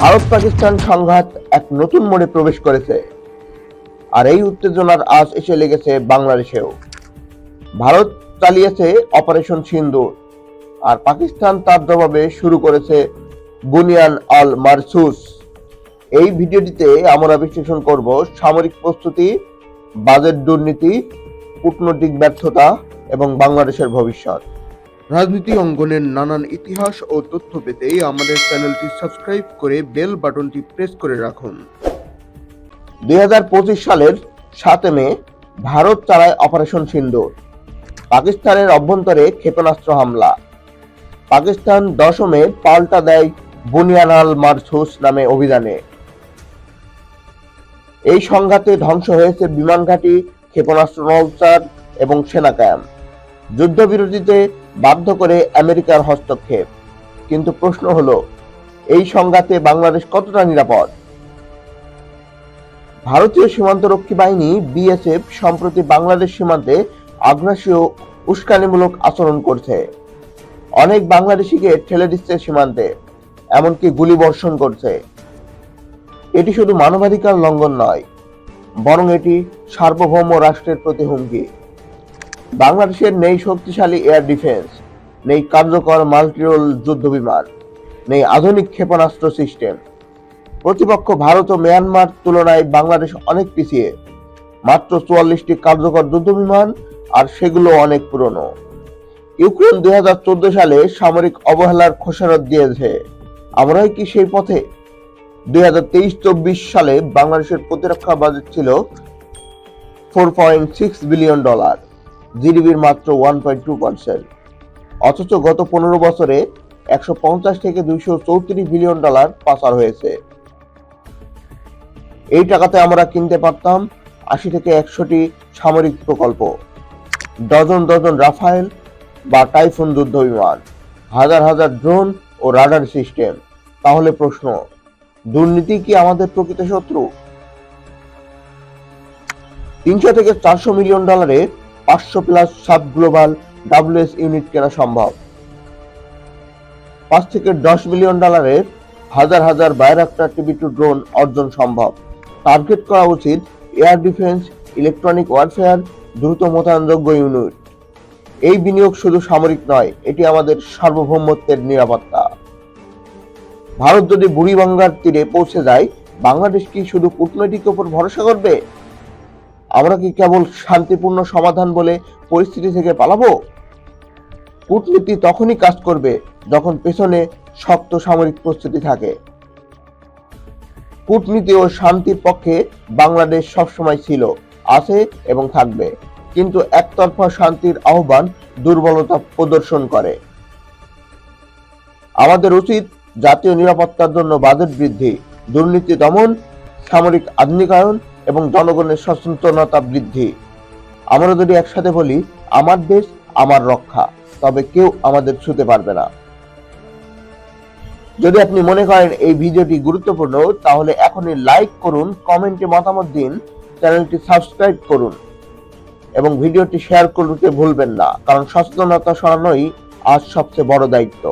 ভারত পাকিস্তান সংঘাত এক নতুন মোড়ে প্রবেশ করেছে। আর এই উত্তেজনার আজ এসে লেগেছে বাংলাদেশেও। ভারত চালিয়েছে অপারেশন সিন্দুর, আর পাকিস্তান তার জবাবে শুরু করেছে বুনিয়ান আল মারসুস। এই ভিডিওটিতে আমরা বিশ্লেষণ করব সামরিক প্রস্তুতি, বাজেট দুর্নীতি, কূটনৈতিক ব্যর্থতা এবং বাংলাদেশের ভবিষ্যৎ। রাজনীতি অঙ্গনের নানান ইতিহাস ও তথ্য পেতে আমাদের চ্যানেলটি সাবস্ক্রাইব করে বেল বাটনটি প্রেস করে রাখুন। দুই হাজার পঁচিশ সালের সাতে মে ভারত চালায় অপারেশন সিন্দুর। পাকিস্তানের অভ্যন্তরে ক্ষেপণাস্ত্র হামলা। পাকিস্তান দশমে পাল্টা দেয় বুনিয়ানাল মারসুস নামে অভিযানে এই সংঘাতে ধ্বংস হয়েছে বিমান ঘাঁটি, ক্ষেপণাস্ত্র নৌচার এবং সেনা ক্যাম্প। যুদ্ধবিরতিতে বাধ্য করে আমেরিকার হস্তক্ষেপ। কিন্তু প্রশ্ন হলো, এই সংঘাতে বাংলাদেশ কতটা নিরাপদ? ভারতীয় সীমান্তরক্ষী বাহিনী, বিএসএফ, সম্প্রতি বাংলাদেশ সীমান্তে আগ্রাসী ও উস্কানিমূলক আচরণ করছে। অনেক বাংলাদেশিকে ঠেলে দিচ্ছে সীমান্তে, এমনকি গুলি বর্ষণ করছে। এটি শুধু মানবাধিকার লঙ্ঘন নয়, বরং এটি সার্বভৌম রাষ্ট্রের প্রতি হুমকি। বাংলাদেশের নেই শক্তিশালী এয়ার ডিফেন্স, নেই কার্যকর মাল্টিরোল যুদ্ধ বিমান, নেই আধুনিক ক্ষেপণাস্ত্র সিস্টেম। প্রতিপক্ষ ভারত ও মিয়ানমার তুলনায় বাংলাদেশ অনেক পিছিয়ে। মাত্র চুয়াল্লিশটি কার্যকর যুদ্ধ বিমান আর সেগুলো অনেক পুরনো। ইউক্রেন দুই হাজার চোদ্দ সালে সামরিক অবহেলার খোসারত দিয়েছে। আমরাই কি সেই পথে? দুই হাজার তেইশ চব্বিশ সালে বাংলাদেশের প্রতিরক্ষা বাজেট ছিল four point six billion dollar জিডিপির মাত্র ওয়ান পয়েন্ট টু পার্সেন্ট অথচ গত পনেরো বছরে একশো পঞ্চাশ থেকে দুইশো চৌত্রিশ বিলিয়ন ডলার পাচার হয়েছে। এই টাকাতে আমরা কিনতে পারতাম আশি থেকে একশোটি সামরিক প্রকল্প, ডজন ডজন রাফায়েল বা টাইফুন যুদ্ধ বিমান হাজার হাজার ড্রোন ও রাডার সিস্টেম। তাহলে প্রশ্ন, দুর্নীতি কি আমাদের প্রকৃত শত্রু? তিনশো থেকে চারশো মিলিয়ন ডলারে পাঁচশো plus sub global WS unit কেনা সম্ভব। পাঁচ থেকে দশ মিলিয়ন ডলারের হাজার হাজার বাইরাক্টার টিভি টু ড্রোন অর্জন সম্ভব। টার্গেট করা উচিত এয়ার ডিফেন্স ইলেকট্রনিক ওয়ারফেয়ার দ্রুত মোতায়েনযোগ্য ইউনিট এই বিনিয়োগ শুধু সামরিক নয়, এটি আমাদের সার্বভৌমত্বের নিরাপত্তা। ভারত যদি বুড়িগঙ্গার তীরে পৌঁছে যায়, বাংলাদেশ কি শুধু কূটনৈতিক উপর ভরসা করবে? আমরা কি কেবল শান্তিপূর্ণ সমাধান বলে পরিস্থিতি থেকে পালাবো? কূটনীতি তখনই কাজ করবে যখন পেছনে শক্ত সামরিক প্রস্তুতি থাকে। কূটনীতি ও শান্তির পক্ষে বাংলাদেশ সবসময় ছিল, আছে এবং থাকবে। কিন্তু একতরফা শান্তির আহ্বান দুর্বলতা প্রদর্শন করে। আমাদের উচিত জাতীয় নিরাপত্তার জন্য বাজেট বৃদ্ধি, দুর্নীতি দমন, সামরিক আধুনিকায়ন এবং জনগণের সচেতনতা বৃদ্ধি। আমরা যদি একসাথে বলি, আমার দেশ, আমার রক্ষা তবে কেউ আমাদের ছুতে পারবে না। যদি আপনি মনে করেন এই ভিডিওটি গুরুত্বপূর্ণ, তাহলে এখনই লাইক করুন, কমেন্টে মতামত দিন, চ্যানেলটি সাবস্ক্রাইব করুন, এবং ভিডিওটি শেয়ার করতে ভুলবেন না, কারণ সচেতনতা সরানোই আজ সবচেয়ে বড় দায়িত্ব।